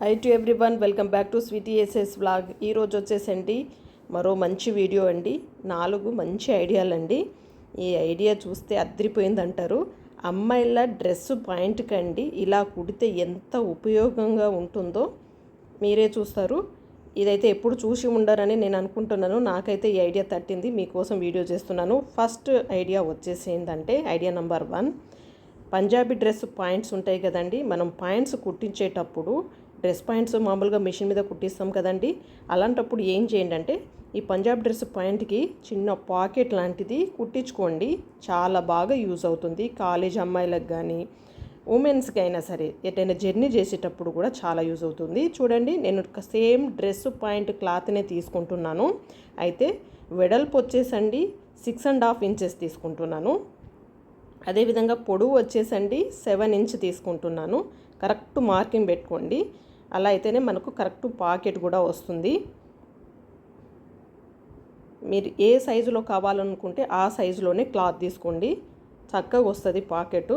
Hi to everyone welcome back to Sweety SS vlog ఈరోజు వచ్చేసండి మరో మంచి వీడియో అండి. నాలుగు మంచి ఐడియాలండి ఈ ఐడియా చూస్తే అద్రిపోయిందంటారు. అమ్మాయిల డ్రెస్ పాయింట్కి అండి ఇలా కుడితే ఎంత ఉపయోగంగా ఉంటుందో మీరే చూస్తారు. ఇదైతే ఎప్పుడు చూసి ఉండరని నేను అనుకుంటున్నాను. నాకైతే ఈ ఐడియా తట్టింది. మీకోసం వీడియో చేస్తున్నాను. ఫస్ట్ ఐడియా వచ్చేసి ఏంటంటే idea number one Punjabi dress points ఉంటాయి కదండి. మనం పాయింట్స్ కుట్టించేటప్పుడు డ్రెస్ పాయింట్స్ మామూలుగా మిషన్ మీద కుట్టిస్తాం కదండి. అలాంటప్పుడు ఏం చేయండి అంటే ఈ పంజాబ్ డ్రెస్ పాయింట్కి చిన్న పాకెట్ లాంటిది కుట్టించుకోండి. చాలా బాగా యూజ్ అవుతుంది. కాలేజ్ అమ్మాయిలకు కానీ ఉమెన్స్కి అయినా సరే ఎటైనా జర్నీ చేసేటప్పుడు కూడా చాలా యూజ్ అవుతుంది. చూడండి నేను సేమ్ డ్రెస్ పాయింట్ క్లాత్నే తీసుకుంటున్నాను. అయితే వెడల్పు వచ్చేసండి సిక్స్ అండ్ హాఫ్ ఇంచెస్ తీసుకుంటున్నాను. అదేవిధంగా పొడవు వచ్చేసండి సెవెన్ ఇంచ్ తీసుకుంటున్నాను. కరెక్ట్ మార్కింగ్ పెట్టుకోండి. అలా అయితేనే మనకు కరెక్ట్ పాకెట్ కూడా వస్తుంది. మీరు ఏ సైజులో కావాలనుకుంటే ఆ సైజులోనే క్లాత్ తీసుకోండి. చక్కగా వస్తుంది పాకెట్.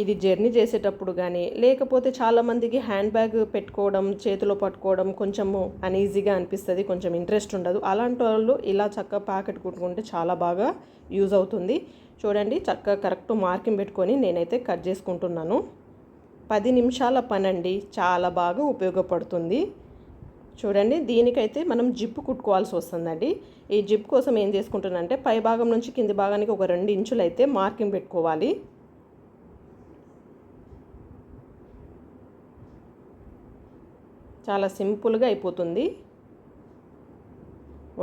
ఇది జర్నీ చేసేటప్పుడు కానీ లేకపోతే చాలామందికి హ్యాండ్ బ్యాగ్ పెట్టుకోవడం చేతిలో పట్టుకోవడం కొంచెము అన్ఈజీగా అనిపిస్తుంది కొంచెం ఇంట్రెస్ట్ ఉండదు. అలాంటి వాళ్ళు ఇలా చక్కగా ప్యాకెట్ కుట్టుకుంటే చాలా బాగా యూజ్ అవుతుంది. చూడండి చక్కగా కరెక్ట్ మార్కింగ్ పెట్టుకొని నేనైతే కట్ చేసుకుంటున్నాను. పది నిమిషాల పని అండి చాలా బాగా ఉపయోగపడుతుంది. చూడండి దీనికైతే మనం జిప్పు కుట్టుకోవాల్సి వస్తుందండి. ఈ జిప్ కోసం ఏం చేసుకుంటున్నానంటే పై భాగం నుంచి కింది భాగానికి ఒక రెండు ఇంచులు అయితే మార్కింగ్ పెట్టుకోవాలి. చాలా సింపుల్గా అయిపోతుంది.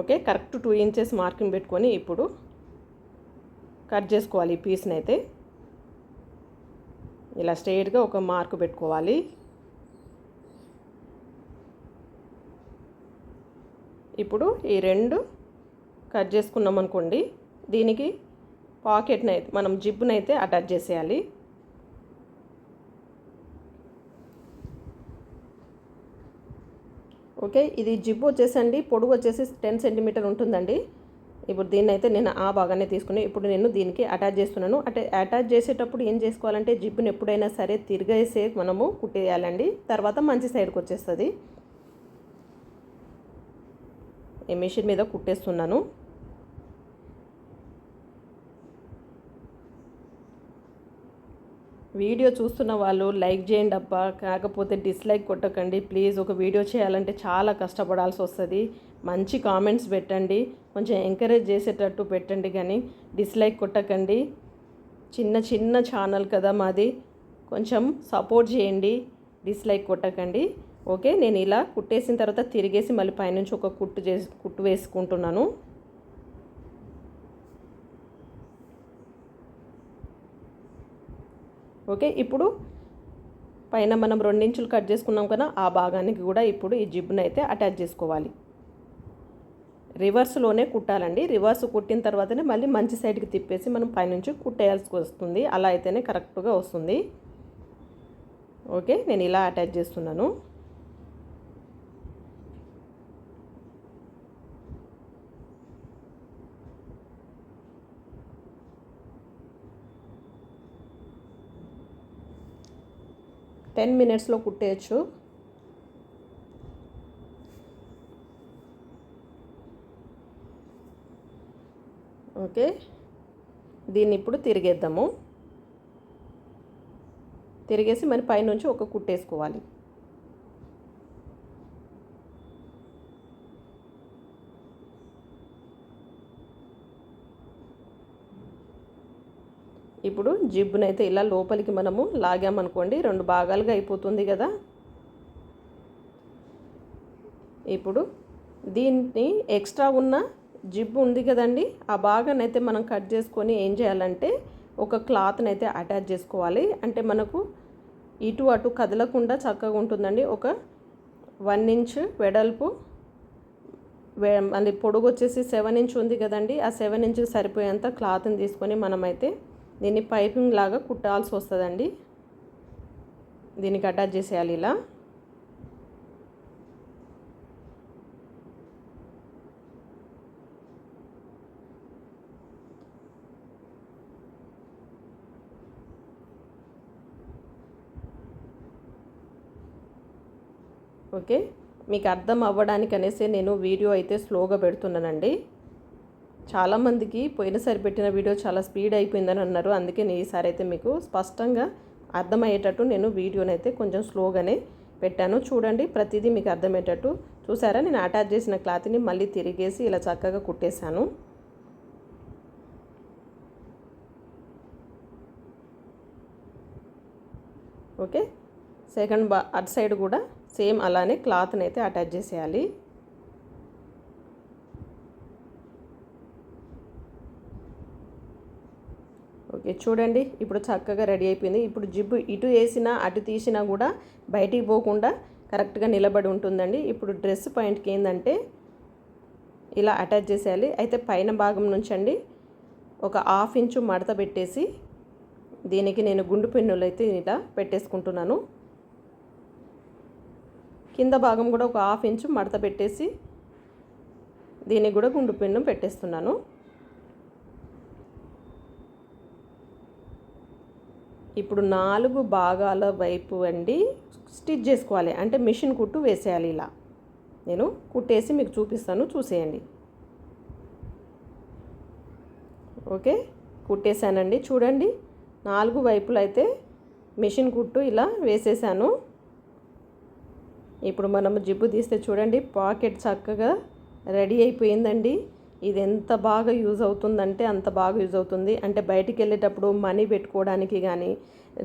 Okay correct two inches marking పెట్టుకొని ఇప్పుడు కట్ చేసుకోవాలి ఈ పీస్ని అయితే ఇలా స్ట్రైట్గా ఒక మార్క్ పెట్టుకోవాలి. ఇప్పుడు ఈ రెండు కట్ చేసుకున్నాం అనుకోండి దీనికి పాకెట్ని అయితే మనం జిప్ని అయితే అటాచ్ చేసేయాలి. ఓకే ఇది జిప్ వచ్చేసండి పొడుగు వచ్చేసి టెన్ సెంటీమీటర్ ఉంటుందండి. ఇప్పుడు దీన్ని అయితే నేను ఆ భాగాన్ని తీసుకుని ఇప్పుడు నేను దీనికి అటాచ్ చేస్తున్నాను. అంటే అటాచ్ చేసేటప్పుడు ఏం చేసుకోవాలంటే జిప్పుని ఎప్పుడైనా సరే తిరిగేసే మనము కుట్టేయాలండి. తర్వాత మంచి సైడ్కి వచ్చేస్తుంది. ఈ మిషన్ మీద కుట్టేస్తున్నాను. వీడియో చూస్తున్న వాళ్ళు లైక్ చేయండి అబ్బా కాకపోతే డిస్లైక్ కొట్టకండి. ప్లీజ్ ఒక వీడియో చేయాలంటే చాలా కష్టపడాల్సి వస్తుంది. మంచి కామెంట్స్ పెట్టండి. కొంచెం ఎంకరేజ్ చేసేటట్టు పెట్టండి కానీ డిస్లైక్ కొట్టకండి. చిన్న చిన్న ఛానల్ కదా మాది. కొంచెం సపోర్ట్ చేయండి. డిస్లైక్ కొట్టకండి. ఓకే నేను ఇలా కుట్టేసిన తర్వాత తిరిగేసి మళ్ళీ పైనుంచి ఒక కుట్టు చేసి కుట్టు వేసుకుంటున్నాను. ఓకే? ఇప్పుడు పైన మనం రెండించులు కట్ చేసుకున్నాం కదా ఆ భాగానికి కూడా ఇప్పుడు ఈ జిబ్ను అయితే అటాచ్ చేసుకోవాలి. రివర్స్లోనే కుట్టాలండి. రివర్స్ కుట్టిన తర్వాతనే మళ్ళీ మంచి సైడ్కి తిప్పేసి మనం పైనుంచి కుట్టేయాల్సి వస్తుంది. అలా అయితేనే కరెక్ట్గా వస్తుంది. ఓకే? నేను ఇలా అటాచ్ చేస్తున్నాను. టెన్ మినిట్స్లో కుట్టేయచ్చు. ఓకే. దీన్ని ఇప్పుడు తిరిగేద్దాము. తిరిగేసి మరి పైనుంచి ఒక కుట్టేసుకోవాలి. ఇప్పుడు జిబ్బునైతే ఇలా లోపలికి మనము లాగామనుకోండి రెండు భాగాలుగా అయిపోతుంది కదా. ఇప్పుడు దీన్ని ఎక్స్ట్రా ఉన్న జిబ్బు ఉంది కదండి ఆ భాగాన్ని అయితే మనం కట్ చేసుకొని ఏం చేయాలంటే ఒక క్లాత్ని అయితే అటాచ్ చేసుకోవాలి. అంటే మనకు ఇటు అటు కదలకుండా చక్కగా ఉంటుందండి. ఒక వన్ ఇంచ్ వెడల్పు మళ్ళీ పొడుగు వచ్చేసి సెవెన్ ఇంచ్ ఉంది కదండి. ఆ సెవెన్ ఇంచ్కి సరిపోయేంత క్లాత్ని తీసుకొని మనమైతే దీన్ని పైపింగ్ లాగా కుట్టాల్సి వస్తుందండి. దీనికి అటాచ్ చేసేయాలి ఇలా. ఓకే. మీకు అర్థం అవ్వడానికి అనేసి నేను వీడియో అయితే స్లోగా పెడుతున్నానండి. చాలామందికి పోయినసారి పెట్టిన వీడియో చాలా స్పీడ్ అయిపోయిందని అన్నారు. అందుకే నేను ఈసారి అయితే మీకు స్పష్టంగా అర్థమయ్యేటట్టు నేను వీడియోని అయితే కొంచెం స్లోగానే పెట్టాను. చూడండి ప్రతిదీ మీకు అర్థమయ్యేటట్టు. చూసారా? నేను అటాచ్ చేసిన క్లాత్ని మళ్ళీ తిరిగేసి ఇలా చక్కగా కుట్టేశాను. ఓకే? సెకండ్ బా అటు సైడ్ కూడా సేమ్ అలానే క్లాత్ని అయితే అటాచ్ చేసేయాలి. ఓకే చూడండి. ఇప్పుడు చక్కగా రెడీ అయిపోయింది. ఇప్పుడు జిబ్బు ఇటు వేసినా అటు తీసినా కూడా బయటికి పోకుండా కరెక్ట్గా నిలబడి ఉంటుందండి. ఇప్పుడు డ్రెస్ పాయింట్కి ఏంటంటే ఇలా అటాచ్ చేసేయాలి. అయితే పైన భాగం నుంచి అండి ఒక హాఫ్ ఇంచు మడత పెట్టేసి దీనికి నేను గుండు పెన్నులు అయితే ఇలా పెట్టేసుకుంటున్నాను. కింద భాగం కూడా ఒక హాఫ్ ఇంచు మడత పెట్టేసి దీనికి కూడా గుండు పెన్ను పెట్టేస్తున్నాను. ఇప్పుడు నాలుగు భాగాల వైపు అండి స్టిచ్ చేసుకోవాలి. అంటే మిషన్ కుట్టు వేసేయాలి ఇలా. నేను కుట్టేసి మీకు చూపిస్తాను చూసేయండి. ఓకే? కుట్టేశానండి. చూడండి. నాలుగు వైపులు అయితే మిషన్ కుట్టు ఇలా వేసేసాను. ఇప్పుడు మనం జిబ్బు తీస్తే చూడండి పాకెట్ చక్కగా రెడీ అయిపోయిందండి. ఇది ఎంత బాగా యూజ్ అవుతుందంటే అంత బాగా యూజ్ అవుతుంది. అంటే బయటికి వెళ్ళేటప్పుడు మనీ పెట్టుకోవడానికి కానీ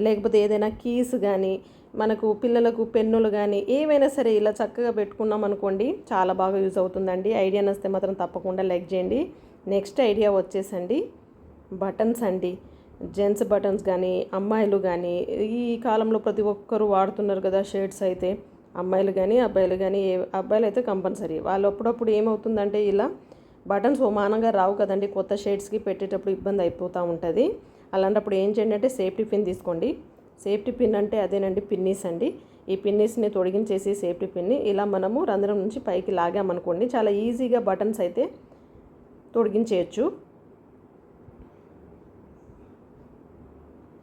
లేకపోతే ఏదైనా కీస్ కానీ మనకు పిల్లలకు పెన్నులు కానీ ఏమైనా సరే ఇలా చక్కగా పెట్టుకున్నాం అనుకోండి చాలా బాగా యూజ్ అవుతుందండి. ఐడియా నస్తే మాత్రం తప్పకుండా లైక్ చేయండి. నెక్స్ట్ ఐడియా వచ్చేసండి. బటన్స్ అండి. జెంట్స్ బటన్స్ కానీ అమ్మాయిలు కానీ ఈ కాలంలో ప్రతి ఒక్కరు వాడుతున్నారు కదా షర్ట్స్ అయితే అమ్మాయిలు కానీ అబ్బాయిలు కానీ అబ్బాయిలు అయితే కంపల్సరీ. వాళ్ళు అప్పుడప్పుడు ఏమవుతుందంటే ఇలా బటన్స్ సమానంగా రావు కదండి. కొత్త షేడ్స్కి పెట్టేటప్పుడు ఇబ్బంది అయిపోతూ ఉంటుంది. అలాంటప్పుడు ఏం చేయండి అంటే సేఫ్టీ పిన్ తీసుకోండి. సేఫ్టీ పిన్ అంటే అదేనండి పిన్నీస్ అండి. ఈ పిన్నీస్ని తొడిగించేసి సేఫ్టీ పిన్ని ఇలా మనము రంధ్రం నుంచి పైకి లాగామనుకోండి చాలా ఈజీగా బటన్స్ అయితే తొడిగించేయచ్చు.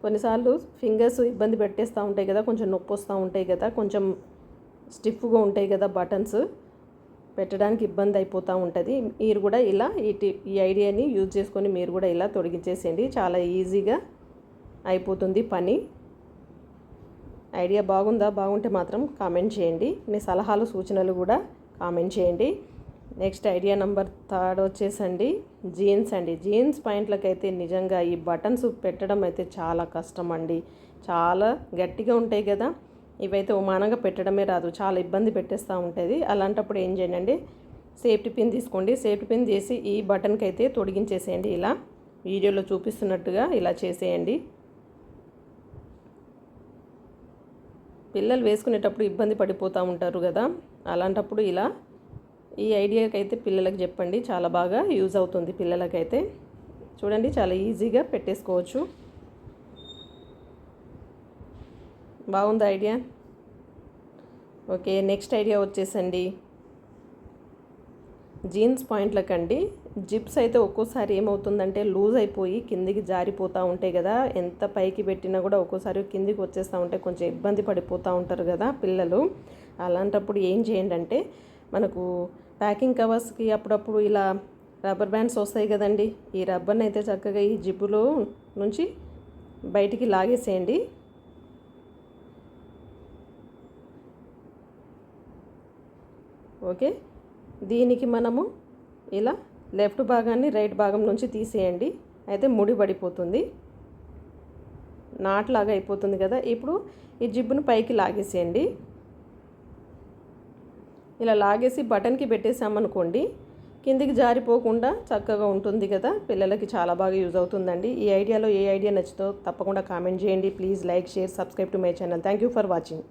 కొన్నిసార్లు ఫింగర్స్ ఇబ్బంది పెట్టేస్తూ ఉంటాయి కదా కొంచెం నొప్పి వస్తూ ఉంటాయి కదా కొంచెం స్టిఫ్గా ఉంటాయి కదా బటన్స్. పెట్టడానికి ఇబ్బంది అయిపోతూ ఉంటుంది. మీరు కూడా ఇలా ఈ ఈ ఐడియాని యూజ్ చేసుకొని మీరు కూడా ఇలా తొడిగించేసేయండి. చాలా ఈజీగా అయిపోతుంది పని. ఐడియా బాగుందా? బాగుంటే మాత్రం కామెంట్ చేయండి. మీ సలహాలు సూచనలు కూడా కామెంట్ చేయండి. నెక్స్ట్ ఐడియా నెంబర్ థర్డ్ వచ్చేసండి. జీన్స్ అండి. జీన్స్ పాయింట్లకైతే నిజంగా ఈ బటన్స్ పెట్టడం అయితే చాలా కష్టం అండి. చాలా గట్టిగా ఉంటాయి కదా. ఇవైతే ఉమానంగా పెట్టడమే రాదు. చాలా ఇబ్బంది పెట్టేస్తూ ఉంటుంది. అలాంటప్పుడు ఏం చేయండి సేఫ్టీ పిన్ తీసుకోండి. సేఫ్టీ పిన్ చేసి ఈ బటన్కి అయితే తొడిగించేసేయండి ఇలా. వీడియోలో చూపిస్తున్నట్టుగా ఇలా చేసేయండి. పిల్లలు వేసుకునేటప్పుడు ఇబ్బంది పడిపోతూ ఉంటారు కదా. అలాంటప్పుడు ఇలా ఈ ఐడియాకైతే పిల్లలకు చెప్పండి. చాలా బాగా యూజ్ అవుతుంది పిల్లలకైతే. చూడండి చాలా ఈజీగా పెట్టేసుకోవచ్చు. బాగుంది ఐడియా? ఓకే నెక్స్ట్ ఐడియా వచ్చేసండి. జీన్స్ పాయింట్లకండి. జిప్స్ అయితే ఒక్కోసారి ఏమవుతుందంటే లూజ్ అయిపోయి కిందికి జారిపోతూ ఉంటాయి కదా. ఎంత పైకి పెట్టినా కూడా ఒక్కోసారి కిందికి వచ్చేస్తూ ఉంటాయి కొంచెం ఇబ్బంది పడిపోతూ ఉంటారు కదా పిల్లలు. అలాంటప్పుడు ఏం చేయండి అంటే మనకు ప్యాకింగ్ కవర్స్కి అప్పుడప్పుడు ఇలా రబ్బర్ బ్యాండ్స్ వస్తాయి కదండి. ఈ రబ్బర్ని అయితే చక్కగా ఈ జిప్పులో నుంచి బయటికి లాగేసేయండి. ఓకే? దీనికి మనము ఇలా లెఫ్ట్ భాగాన్ని రైట్ భాగం నుంచి తీసేయండి. అయితే ముడి పడిపోతుంది. నాట్లాగా అయిపోతుంది కదా? ఇప్పుడు ఈ జిబ్బును పైకి లాగేసేయండి. ఇలా లాగేసి బటన్కి పెట్టేసామనుకోండి కిందికి జారిపోకుండా చక్కగా ఉంటుంది కదా? పిల్లలకి చాలా బాగా యూజ్ అవుతుందండి. ఈ ఐడియాలో ఏ ఐడియా నచ్చుతో తప్పకుండా కామెంట్ చేయండి. Please like share subscribe to my channel. Thank you for watching.